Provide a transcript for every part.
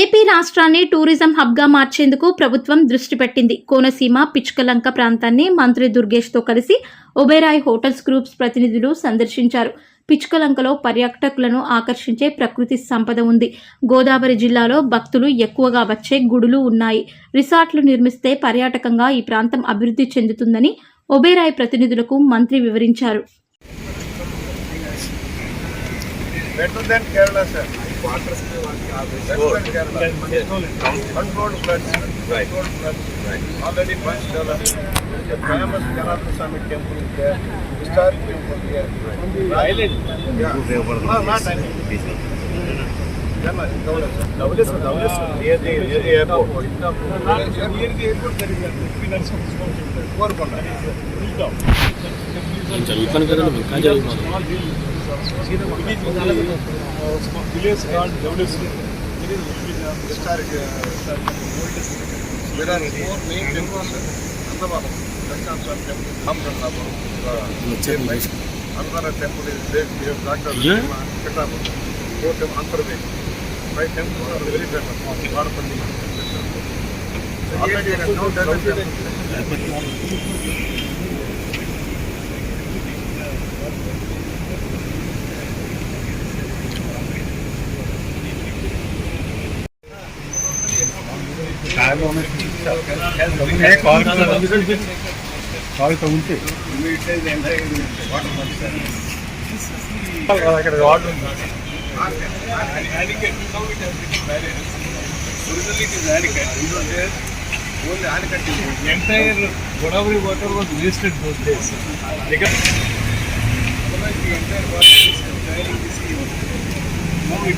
AP రాష్ట్రాన్ని tourism హబ్గా మార్చేందుకు ప్రభుత్వం దృష్టి పెట్టింది. కోనసీమ పిచ్కలంక ప్రాంతాన్ని మంత్రి దుర్గేష్తో కలిసి ఒబెరాయ్ హోటల్స్ గ్రూప్స్ ప్రతినిధులు సందర్శించారు. పిచ్కలంకలో పర్యాటకులను ఆకర్షించే ప్రకృతి సంపద ఉంది. గోదావరి జిల్లాలో భక్తులు ఎక్కువగా వచ్చే గుడులు ఉన్నాయి. రిసార్ట్లు నిర్మిస్తే పర్యాటకంగా ఈ ప్రాంతం అభివృద్ధి చెందుతుందని ఒబెరాయ్ ప్రతినిధులకు మంత్రి వివరించారు. quarters में वाली are restored. Controlled floods, right. controlled floods. Right. Already much developed. The famous Kanata Swami temple is there. Historic temple here. Right. On the island. Yeah. No, not island. Dhavaleswar, Dhavaleswar, near the near the airport. No, not near the airport. There is a pillar of stone. Four corner. Rull down. चल ऊपर करो ना कहाँ जाएगा village card development historic అంతమానం temple అన్నదాన temple doctor Antarvedi my temple very famous Vadapalli already కాలు తగ్గుంటే అక్కడ వాటర్ ఉంది only ఆనకట్టి entire Godavari water was wasted those days entire water Now it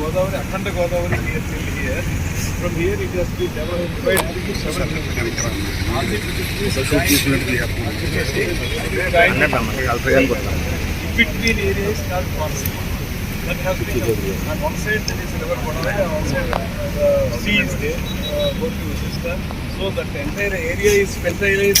Godavari Akhanda Godavari here till here. From here it has been developed by seven all the tributaries in between areas called forest. That has been. On one side there is river Godavari, on one side uh, sea is there, uh, both the system. So that entire area is fertile is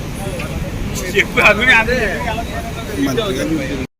చెప్పు అదే